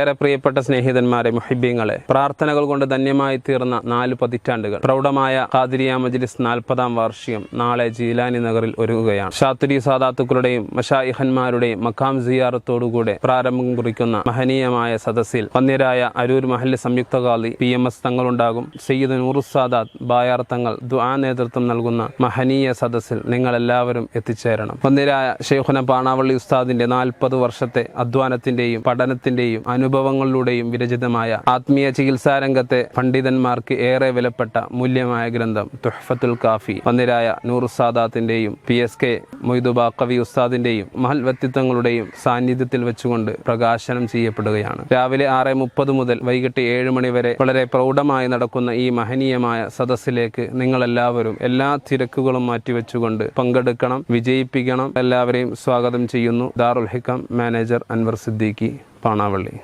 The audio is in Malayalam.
ഏറെ പ്രിയപ്പെട്ട സ്നേഹിതന്മാരെ മുഹിബിങ്ങളെ പ്രാർത്ഥനകൾ കൊണ്ട് ധന്യമായി തീർന്ന നാല് പതിറ്റാണ്ടുകൾ. പ്രൗഢമായ ഖാദിരിയ മജ്ലിസ് നാൽപ്പതാം വാർഷികം നാളെ ജീലാനി നഗറിൽ ഒരുങ്ങുകയാണ്. ഷാത്തുരി സാദാത്തുക്കളുടെയും മഷായിഹന്മാരുടെയും മക്കാം സിയാറത്തോടുകൂടെ പ്രാരംഭം കുറിക്കുന്ന മഹനീയമായ സദസ്സിൽ പന്നിരായ അരൂർ മഹല്ല് സംയുക്ത കാലി പി എം എസ് തങ്ങളുണ്ടാകും. സയ്യിദ് നൂറുസാദാത്ത് ബായാർ തങ്ങൾ ദുആ നേതൃത്വം നൽകുന്ന മഹനീയ സദസ്സിൽ നിങ്ങൾ എല്ലാവരും എത്തിച്ചേരണം. പന്നിരായ ഷെയ്ഖുന പാണാവള്ളി ഉസ്താദിന്റെ നാൽപ്പത് വർഷത്തെ അധ്വാനത്തിന്റെയും പഠനത്തിന്റെയും അനുഭവങ്ങളിലൂടെയും വിരചിതമായ ആത്മീയ ചികിത്സാ രംഗത്തെ പണ്ഡിതന്മാർക്ക് ഏറെ വിലപ്പെട്ട മൂല്യമായ ഗ്രന്ഥം തുഹഫത്തുൽ കാഫി. പന്നിരായ നൂർ സാദാത്തിന്റെയും പി എസ് കെ മൊയ്തുബ കവി ഉസ്താദിന്റെയും മഹൽ വ്യക്തിത്വങ്ങളുടെയും സാന്നിധ്യത്തിൽ വെച്ചുകൊണ്ട് പ്രകാശനം ചെയ്യപ്പെടുകയാണ്. രാവിലെ ആറ് മുപ്പത് മുതൽ വൈകിട്ട് ഏഴ് മണി വരെ വളരെ പ്രൗഢമായി നടക്കുന്ന ഈ മഹനീയമായ സദസ്സിലേക്ക് നിങ്ങൾ എല്ലാവരും എല്ലാ തിരക്കുകളും മാറ്റിവെച്ചുകൊണ്ട് പങ്കെടുക്കണം വിജയിപ്പിക്കണം. എല്ലാവരെയും സ്വാഗതം ചെയ്യുന്നു. ദാറുൽ ഹിക്കം മാനേജർ അൻവർ സിദ്ദീഖി പാണാവള്ളി.